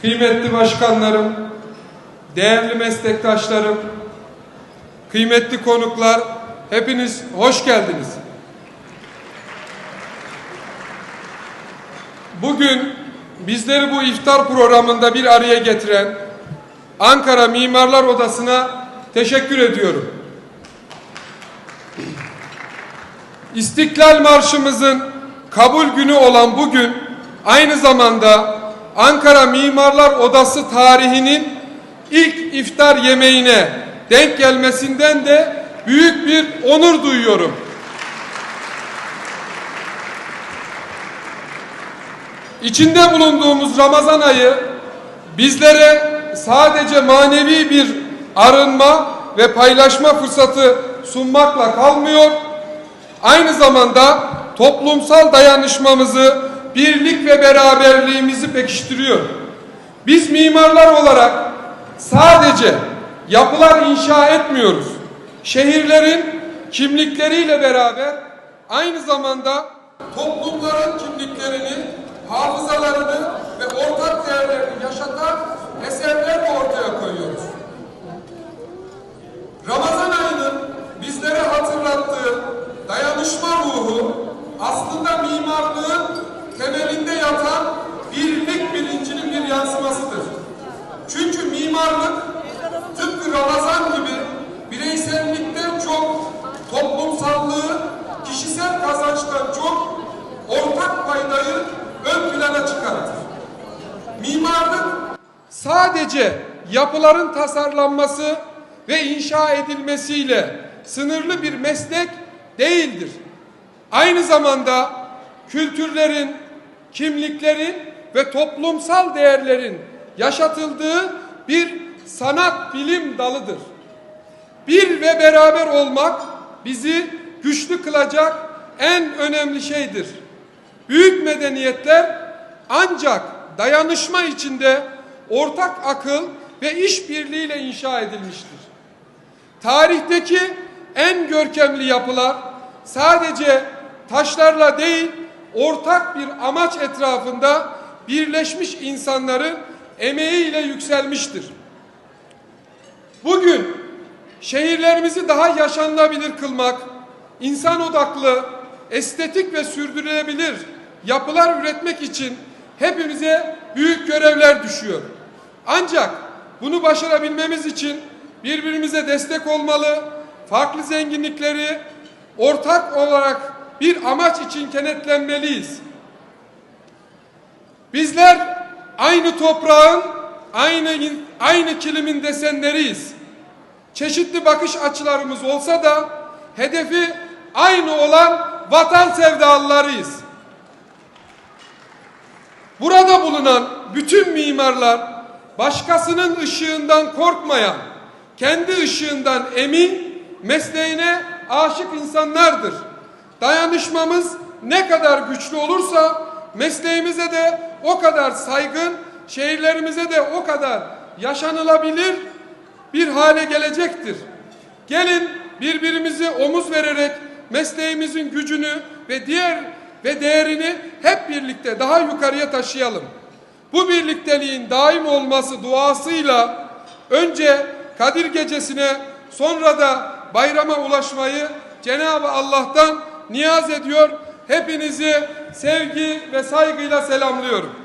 kıymetli başkanlarım, değerli meslektaşlarım, kıymetli konuklar, hepiniz hoş geldiniz. Bugün bizleri bu iftar programında bir araya getiren Ankara Mimarlar Odası'na teşekkür ediyorum. İstiklal Marşımızın kabul günü olan bugün aynı zamanda Ankara Mimarlar Odası tarihinin ilk iftar yemeğine denk gelmesinden de büyük bir onur duyuyorum. İçinde bulunduğumuz Ramazan ayı bizlere sadece manevi bir arınma ve paylaşma fırsatı sunmakla kalmıyor, aynı zamanda toplumsal dayanışmamızı, birlik ve beraberliğimizi pekiştiriyor. Biz mimarlar olarak sadece yapılar inşa etmiyoruz. Şehirlerin kimlikleriyle beraber aynı zamanda toplumların kimliklerini, hafızalarını ve ortak değerlerini yaşatan eserler ortaya koyuyoruz. Ramazan ayının bizlere hatırlattığı dayanışma ruhu aslında mimarlığın temelinde yatan birlik bilincinin bir yansımasıdır. Çünkü mimarlık tıpkı Ramazan gibi bireysellikten çok toplumsallığı, kişisel kazançtan çok ortak paydayı ön plana çıkartır. Mimarlık sadece yapıların tasarlanması ve inşa edilmesiyle sınırlı bir meslek değildir. Aynı zamanda kültürlerin, kimliklerin ve toplumsal değerlerin yaşatıldığı bir sanat bilim dalıdır. Bir ve beraber olmak bizi güçlü kılacak en önemli şeydir. Büyük medeniyetler ancak dayanışma içinde ortak akıl ve işbirliğiyle inşa edilmiştir. Tarihteki en görkemli yapılar sadece taşlarla değil, ortak bir amaç etrafında birleşmiş insanların emeğiyle yükselmiştir. Bugün şehirlerimizi daha yaşanılabilir kılmak, insan odaklı, estetik ve sürdürülebilir yapılar üretmek için hepimize büyük görevler düşüyor. Ancak bunu başarabilmemiz için birbirimize destek olmalı, farklı zenginlikleri ortak olarak bir amaç için kenetlenmeliyiz. Bizler aynı toprağın, aynı aynı kilimin desenleriyiz. Çeşitli bakış açılarımız olsa da hedefi aynı olan vatan sevdalılarıyız. Burada bulunan bütün mimarlar başkasının ışığından korkmayan, kendi ışığından emin, mesleğine aşık insanlardır. Dayanışmamız ne kadar güçlü olursa mesleğimize de o kadar saygın, şehirlerimize de o kadar yaşanılabilir bir hale gelecektir. Gelin birbirimizi omuz vererek mesleğimizin gücünü ve diğer ve değerini hep birlikte daha yukarıya taşıyalım. Bu birlikteliğin daim olması duasıyla önce Kadir Gecesi'ne sonra da bayrama ulaşmayı Cenab-ı Allah'tan niyaz ediyor. Hepinizi sevgi ve saygıyla selamlıyorum.